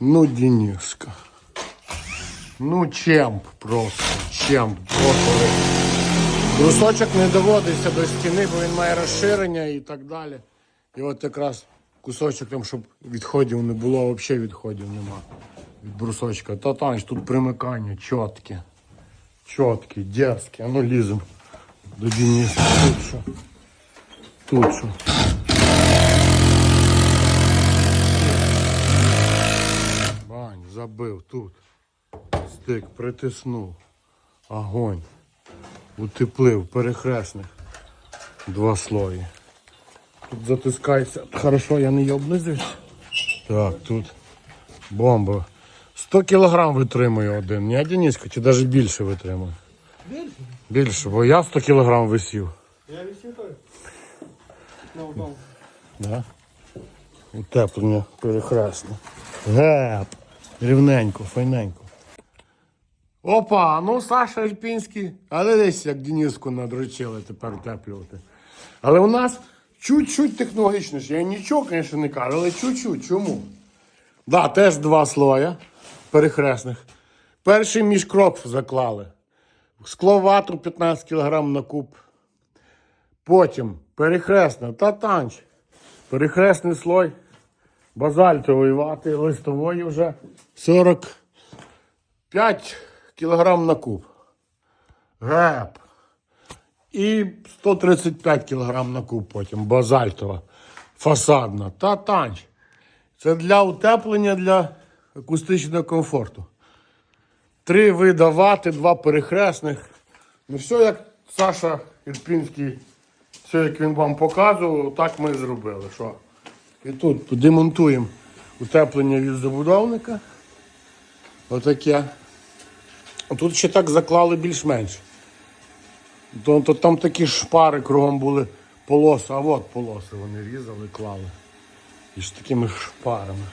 Ну, Дениска. Ну, чемп просто. Чемп. Просто. Брусочок не доводиться до стіни, бо він має розширення і так далі. І от якраз кусочок там, щоб відходів не було, взагалі відходів нема від брусочка. Та танч, тут примикання чітке. Чітке, дерзке. А ну лізем до Дениса. Тут що? Тут що? Забив тут. Стик, притиснув. Огонь. Утеплив, перехресних. Два слої. Тут затискається. Хорошо, я не йоблизився. Так, тут бомба. 100 кілограм витримує один. Не Дениска, чи навіть більше витримує? Більше? Більше, бо я 100 кілограм висів. Я висів той. Ну. Да? Утеплення перехресне. Геп. Рівненько, файненько. Опа, ну Саша Альпінський, але десь як Дениску надручили тепер утеплювати. Але у нас чуть-чуть технологічніше. Я нічого, звісно, не кажу, але чуть-чуть. Чому? Да, теж два слоя перехресних. Перший міжкроп заклали. Скло вату 15 кг на куб. Потім перехресна татанч. Перехресний слой базальтової вати, листової вже 45 кг на куб. Геп. І 135 кг на куб потім базальтова. Фасадна. Татанч. Це для утеплення для акустичного комфорту. Три вида вати, два перехресних. Ну все, як Саша Ірпінський, все, як він вам показував, так ми і зробили. Що? І тут демонтуємо утеплення від забудовника. Отаке. Тут ще так заклали більш-менш. То, там такі шпари кругом були полоси, а от полоси вони різали, клали. І з такими шпарами.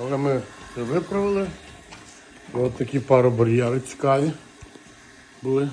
Але ми це виправили. От такі пару бар'єри цікаві були.